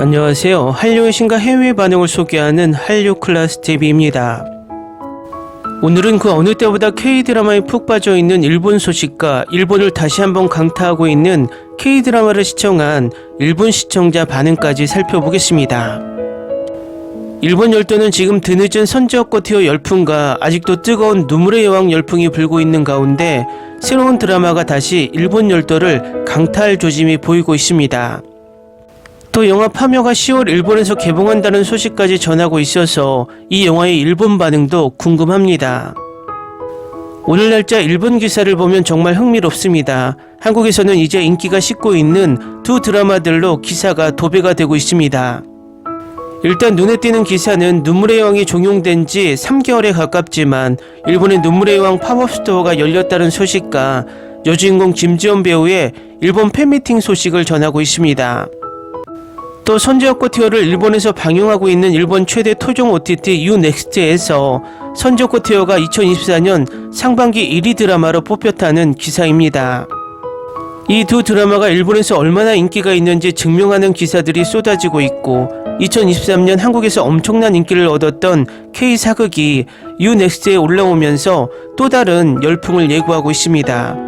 안녕하세요. 한류의 신과 해외 반응을 소개하는 한류 클래스 TV입니다. 오늘은 그 어느 때보다 K-드라마에 푹 빠져 있는 일본 소식과 일본을 다시 한번 강타하고 있는 K-드라마를 시청한 일본 시청자 반응까지 살펴보겠습니다. 일본 열도는 지금 드늦은 선지옥고 티어 열풍과 아직도 뜨거운 눈물의 여왕 열풍이 불고 있는 가운데 새로운 드라마가 다시 일본 열도를 강타할 조짐이 보이고 있습니다. 또 영화 파묘가 10월 일본에서 개봉한다는 소식까지 전하고 있어서 이 영화의 일본 반응도 궁금합니다. 오늘 날짜 일본 기사를 보면 정말 흥미롭습니다. 한국에서는 이제 인기가 식고 있는 두 드라마들로 기사가 도배가 되고 있습니다. 일단 눈에 띄는 기사는 눈물의 여왕이 종용된 지 3개월에 가깝지만 일본의 눈물의 여왕 팝업 스토어가 열렸다는 소식과 여주인공 김지원 배우의 일본 팬미팅 소식을 전하고 있습니다. 또 선지옥고 티어를 일본에서 방영하고 있는 일본 최대 토종 OTT 유넥스트에서 선지옥고 티어가 2024년 상반기 1위 드라마로 뽑혔다는 기사입니다. 이 두 드라마가 일본에서 얼마나 인기가 있는지 증명하는 기사들이 쏟아지고 있고 2023년 한국에서 엄청난 인기를 얻었던 K 사극이 유넥스트에 올라오면서 또 다른 열풍을 예고하고 있습니다.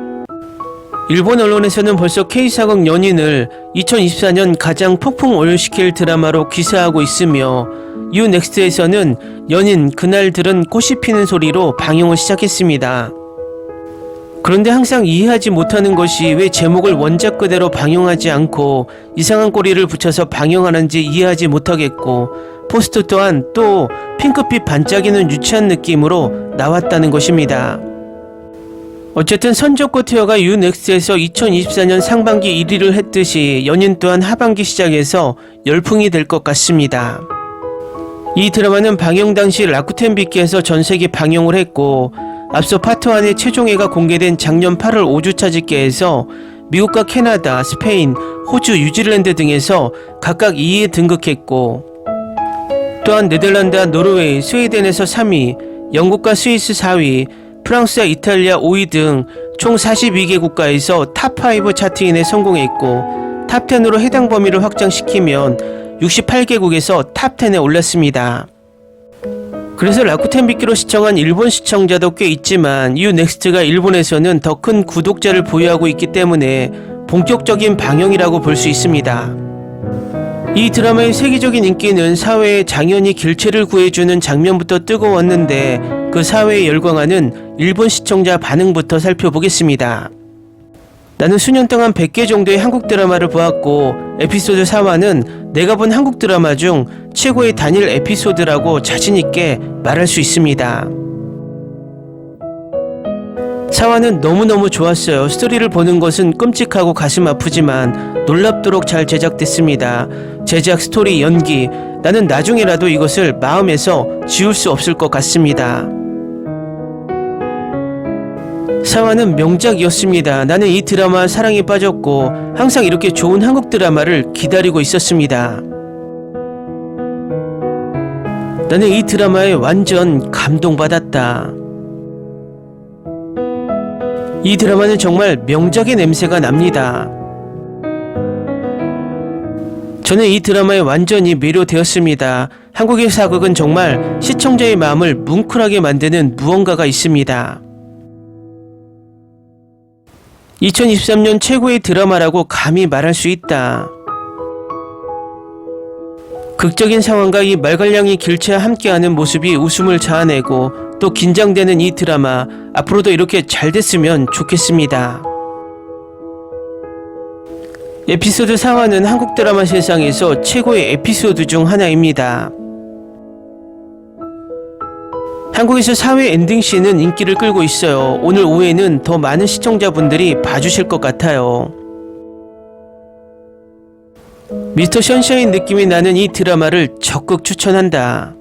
일본 언론에서는 벌써 K사극 연인을 2024년 가장 폭풍 오열시킬 드라마로 기사하고 있으며 유넥스트에서는 연인 그날 들은 꽃이 피는 소리로 방영을 시작했습니다. 그런데 항상 이해하지 못하는 것이 왜 제목을 원작 그대로 방영하지 않고 이상한 꼬리를 붙여서 방영하는지 이해하지 못하겠고 포스터 또한 또 핑크빛 반짝이는 유치한 느낌으로 나왔다는 것입니다. 어쨌든 선적고 티어가 유넥스트에서 2024년 상반기 1위를 했듯이 연인 또한 하반기 시작에서 열풍이 될 것 같습니다. 이 드라마는 방영 당시 라쿠텐 빅키에서 전 세계 방영을 했고 앞서 파트 1의 최종회가 공개된 작년 8월 5주차 집계에서 미국과 캐나다, 스페인, 호주, 뉴질랜드 등에서 각각 2위에 등극했고 또한 네덜란드와 노르웨이, 스웨덴에서 3위, 영국과 스위스 4위, 프랑스와 이탈리아 5위 등 총 42개 국가에서 탑5 차트인에 성공했고 탑10으로 해당 범위를 확장시키면 68개국에서 탑10에 올랐습니다. 그래서 라쿠텐 빅키로 시청한 일본 시청자도 꽤 있지만 유넥스트가 일본에서는 더 큰 구독자를 보유하고 있기 때문에 본격적인 방영이라고 볼 수 있습니다. 이 드라마의 세계적인 인기는 사회에 장연히 길체를 구해주는 장면부터 뜨거웠는데 그 사회에 열광하는 일본 시청자 반응부터 살펴보겠습니다. 나는 수년 동안 100개 정도의 한국 드라마를 보았고 에피소드 4화는 내가 본 한국 드라마 중 최고의 단일 에피소드라고 자신있게 말할 수 있습니다. 4화는 너무너무 좋았어요. 스토리를 보는 것은 끔찍하고 가슴 아프지만 놀랍도록 잘 제작됐습니다. 제작, 스토리, 연기. 나는 나중에라도 이것을 마음에서 지울 수 없을 것 같습니다. 사화는 명작이었습니다. 나는 이 드라마 사랑에 빠졌고 항상 이렇게 좋은 한국 드라마를 기다리고 있었습니다. 나는 이 드라마에 완전 감동받았다. 이 드라마는 정말 명작의 냄새가 납니다. 저는 이 드라마에 완전히 매료되었습니다. 한국의 사극은 정말 시청자의 마음을 뭉클하게 만드는 무언가가 있습니다. 2023년 최고의 드라마라고 감히 말할 수 있다. 극적인 상황과 이 말갈량이 길치와 함께하는 모습이 웃음을 자아내고 또 긴장되는 이 드라마 앞으로도 이렇게 잘 됐으면 좋겠습니다. 에피소드 4화는 한국 드라마 세상에서 최고의 에피소드 중 하나입니다. 한국에서 사회 엔딩씬은 인기를 끌고 있어요. 오늘 오후에는 더 많은 시청자분들이 봐주실 것 같아요. 미스터 션샤인 느낌이 나는 이 드라마를 적극 추천한다.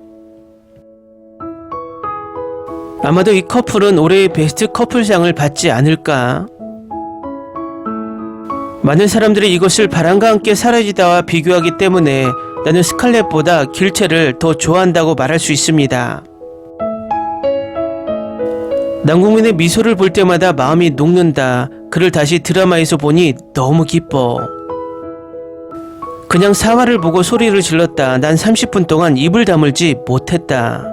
아마도 이 커플은 올해의 베스트 커플상을 받지 않을까? 많은 사람들이 이것을 바람과 함께 사라지다와 비교하기 때문에 나는 스칼렛보다 길체를 더 좋아한다고 말할 수 있습니다. 남국민의 미소를 볼 때마다 마음이 녹는다. 그를 다시 드라마에서 보니 너무 기뻐. 그냥 사화를 보고 소리를 질렀다. 난 30분 동안 입을 다물지 못했다.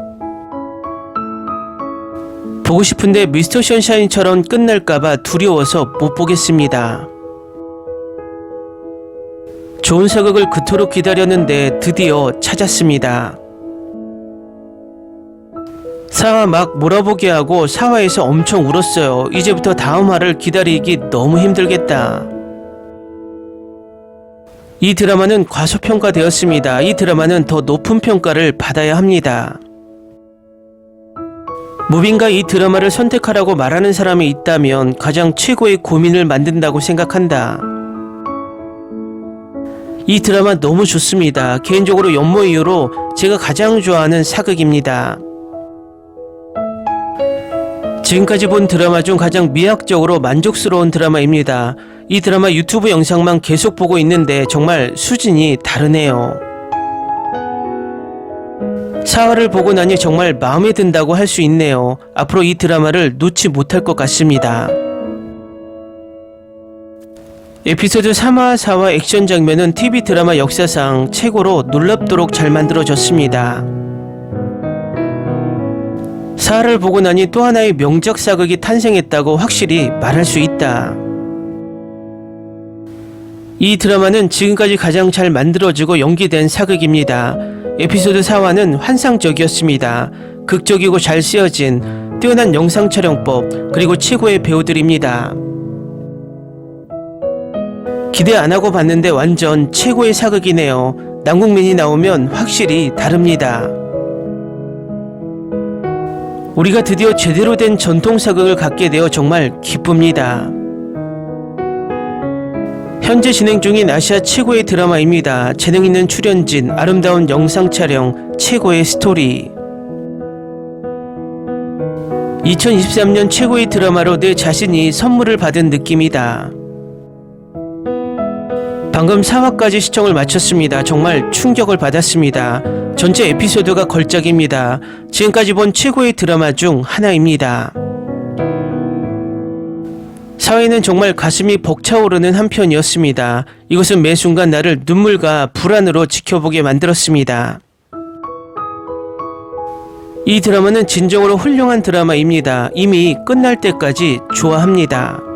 보고 싶은데 미스터 션샤인처럼 끝날까봐 두려워서 못 보겠습니다. 좋은 사극을 그토록 기다렸는데 드디어 찾았습니다. 사화 막 몰아보게 하고 사화에서 엄청 울었어요. 이제부터 다음 화를 기다리기 너무 힘들겠다. 이 드라마는 과소평가되었습니다. 이 드라마는 더 높은 평가를 받아야 합니다. 무빈가 이 드라마를 선택하라고 말하는 사람이 있다면 가장 최고의 고민을 만든다고 생각한다. 이 드라마 너무 좋습니다. 개인적으로 연모 이후로 제가 가장 좋아하는 사극입니다. 지금까지 본 드라마 중 가장 미학적으로 만족스러운 드라마입니다. 이 드라마 유튜브 영상만 계속 보고 있는데 정말 수준이 다르네요. 사화를 보고 나니 정말 마음에 든다고 할 수 있네요. 앞으로 이 드라마를 놓지 못할 것 같습니다. 에피소드 3화, 4화 액션 장면은 TV 드라마 역사상 최고로 놀랍도록 잘 만들어졌습니다. 사화를 보고 나니 또 하나의 명작 사극이 탄생했다고 확실히 말할 수 있다. 이 드라마는 지금까지 가장 잘 만들어지고 연기된 사극입니다. 에피소드 4화는 환상적이었습니다. 극적이고 잘 쓰여진 뛰어난 영상 촬영법 그리고 최고의 배우들입니다. 기대 안 하고 봤는데 완전 최고의 사극이네요. 남국민이 나오면 확실히 다릅니다. 우리가 드디어 제대로 된 전통 사극을 갖게 되어 정말 기쁩니다. 현재 진행 중인 아시아 최고의 드라마입니다. 재능 있는 출연진, 아름다운 영상 촬영, 최고의 스토리. 2023년 최고의 드라마로 내 자신이 선물을 받은 느낌이다. 방금 4화까지 시청을 마쳤습니다. 정말 충격을 받았습니다. 전체 에피소드가 걸작입니다. 지금까지 본 최고의 드라마 중 하나입니다. 사회는 정말 가슴이 벅차오르는 한편이었습니다. 이것은 매 순간 나를 눈물과 불안으로 지켜보게 만들었습니다. 이 드라마는 진정으로 훌륭한 드라마입니다. 이미 끝날 때까지 좋아합니다.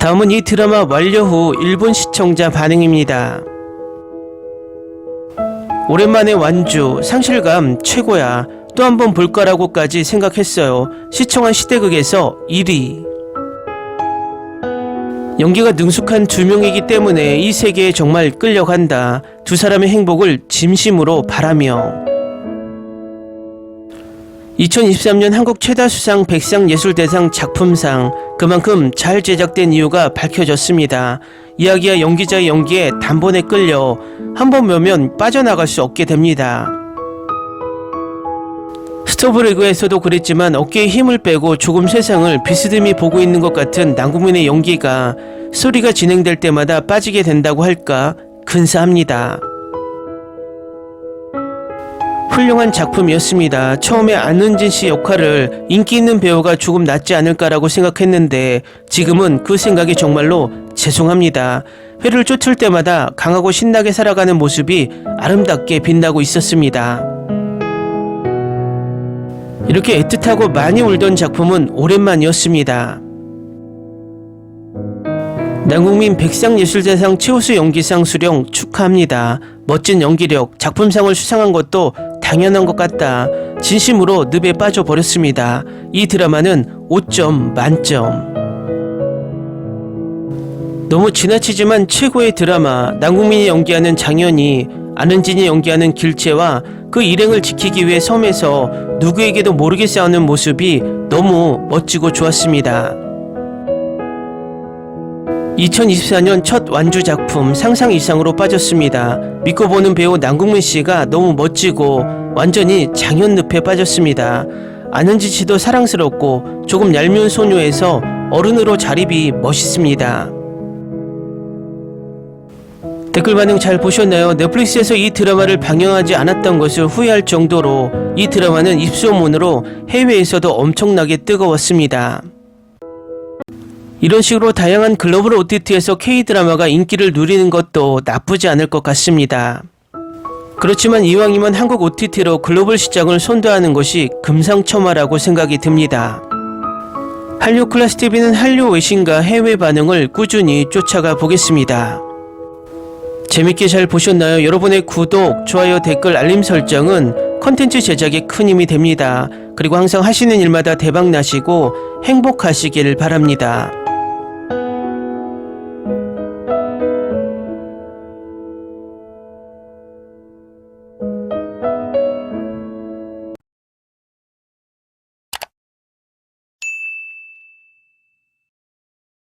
다음은 이 드라마 완료 후 일본 시청자 반응입니다. 오랜만에 완주, 상실감 최고야. 또 한 번 볼까라고까지 생각했어요. 시청한 시대극에서 1위. 연기가 능숙한 두 명이기 때문에 이 세계에 정말 끌려간다. 두 사람의 행복을 진심으로 바라며. 2023년 한국 최다 수상 백상 예술대상 작품상 그만큼 잘 제작된 이유가 밝혀졌습니다. 이야기와 연기자의 연기에 단번에 끌려 한번 묘면 빠져나갈 수 없게 됩니다. 스토브리그에서도 그랬지만 어깨에 힘을 빼고 조금 세상을 비스듬히 보고 있는 것 같은 남국민의 연기가 소리가 진행될 때마다 빠지게 된다고 할까 근사합니다. 훌륭한 작품이었습니다. 처음에 안은진 씨 역할을 인기 있는 배우가 조금 낫지 않을까라고 생각했는데 지금은 그 생각이 정말로 죄송합니다. 회를 쫓을 때마다 강하고 신나게 살아가는 모습이 아름답게 빛나고 있었습니다. 이렇게 애틋하고 많이 울던 작품은 오랜만이었습니다. 남국민 백상예술대상 최우수 연기상 수령 축하합니다. 멋진 연기력, 작품상을 수상한 것도 당연한 것 같다. 진심으로 늪에 빠져버렸습니다. 이 드라마는 5점 만점. 너무 지나치지만 최고의 드라마, 남국민이 연기하는 장현이, 안은진이 연기하는 길채와 그 일행을 지키기 위해 섬에서 누구에게도 모르게 싸우는 모습이 너무 멋지고 좋았습니다. 2024년 첫 완주 작품 상상 이상으로 빠졌습니다. 믿고 보는 배우 남궁민 씨가 너무 멋지고 완전히 장현 늪에 빠졌습니다. 안은지 씨도 사랑스럽고 조금 얄미운 소녀에서 어른으로 자립이 멋있습니다. 댓글 반응 잘 보셨나요? 넷플릭스에서 이 드라마를 방영하지 않았던 것을 후회할 정도로 이 드라마는 입소문으로 해외에서도 엄청나게 뜨거웠습니다. 이런 식으로 다양한 글로벌 OTT에서 K-드라마가 인기를 누리는 것도 나쁘지 않을 것 같습니다. 그렇지만 이왕이면 한국 OTT로 글로벌 시장을 선도하는 것이 금상첨화라고 생각이 듭니다. 한류 클래스 TV는 한류 외신과 해외 반응을 꾸준히 쫓아가 보겠습니다. 재밌게 잘 보셨나요? 여러분의 구독, 좋아요, 댓글, 알림 설정은 컨텐츠 제작에 큰 힘이 됩니다. 그리고 항상 하시는 일마다 대박 나시고 행복하시길 바랍니다.